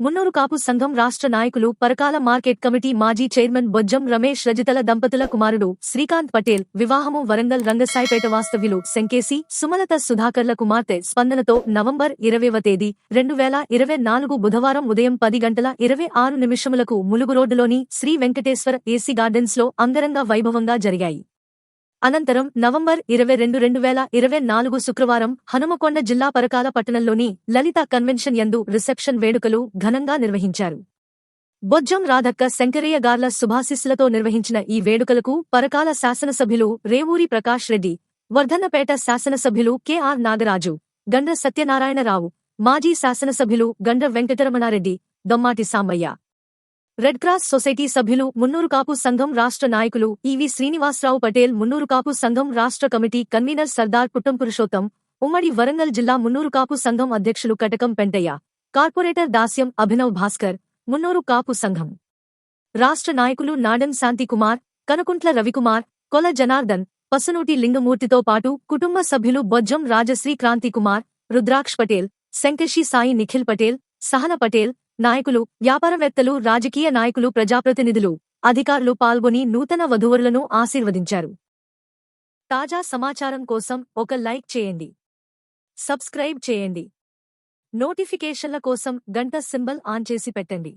మున్నూరు కాపు సంఘం రాష్ట్ర నాయకులు పరకాల మార్కెట్ కమిటీ మాజీ చైర్మన్ బొజ్జం రమేష్ రజితల దంపతుల కుమారుడు శ్రీకాంత్ పటేల్ వివాహము వరంగల్ రంగసాయిపేట వాస్తవ్యులు శంకేసి సుమలత సుధాకర్ల కుమార్తె స్పందనతో నవంబర్ ఇరవైవ తేదీ రెండు వేల ఇరవై నాలుగు బుధవారం ఉదయం పది గంటల ఇరవై ఆరు నిమిషములకు ములుగు రోడ్డులోని శ్రీ వెంకటేశ్వర ఏసీ గార్డెన్స్లో అంగరంగ వైభవంగా జరిగాయి. అనంతరం నవంబర్ ఇరవై రెండు రెండు వేల ఇరవై నాలుగు శుక్రవారం హనుమకొండ జిల్లా పరకాల పట్టణంలోని లలిత కన్వెన్షన్ యందు రిసెప్షన్ వేడుకలు ఘనంగా నిర్వహించారు. బొజ్జం రాధక్క శంకరయ్య గార్ల శుభాశిస్సులతో నిర్వహించిన ఈ వేడుకలకు పరకాల శాసనసభ్యులు రేవూరి ప్రకాష్ రెడ్డి వర్ధన్నపేట శాసనసభ్యులు కెఆర్ నాగరాజు గండ్ర సత్యనారాయణరావు మాజీ శాసనసభ్యులు Gandra Venkataramana Reddy Dommati Sambaiah. Red cross society సభ్యులు మున్నూరు కాపు సంఘం రాష్ట్ర నాయకులు ఈవి శ్రీనివాసరావు పటేల్ మున్నూరు కాపు సంఘం రాష్ట్ర కమిటీ కన్వీనర్ సర్దార్ పుట్టం పురుషోత్తం ఉమ్మడి వరంగల్ జిల్లా మున్నూరు కాపు సంఘం అధ్యక్షులు కటకం పెంటయ్య కార్పొరేటర్ దాస్యం అభినవ్ భాస్కర్ మున్నూరు కాపు సంఘం రాష్ట్ర నాయకులు నాడెం శాంతికుమార్ కనకుంట్ల రవికుమార్ కొల జనార్దన్ పసునూటి లింగమూర్తితో పాటు కుటుంబ సభ్యులు బొజ్జం రాజశ్రీ క్రాంతికుమార్ రుద్రాక్ష్ పటేల్ శంకర్షి సాయి నిఖిల్ పటేల్ సహన పటేల్ నాయకులు వ్యాపారవేత్తలు రాజకీయ నాయకులు ప్రజాప్రతినిధులు అధికారులు పాల్గొని నూతన వధువరులను ఆశీర్వదించారు. తాజా సమాచారం కోసం ఒక లైక్ చేయండి. సబ్స్క్రైబ్ చేయండి. నోటిఫికేషన్ల కోసం గంట సింబల్ ఆన్ చేసి పెట్టండి.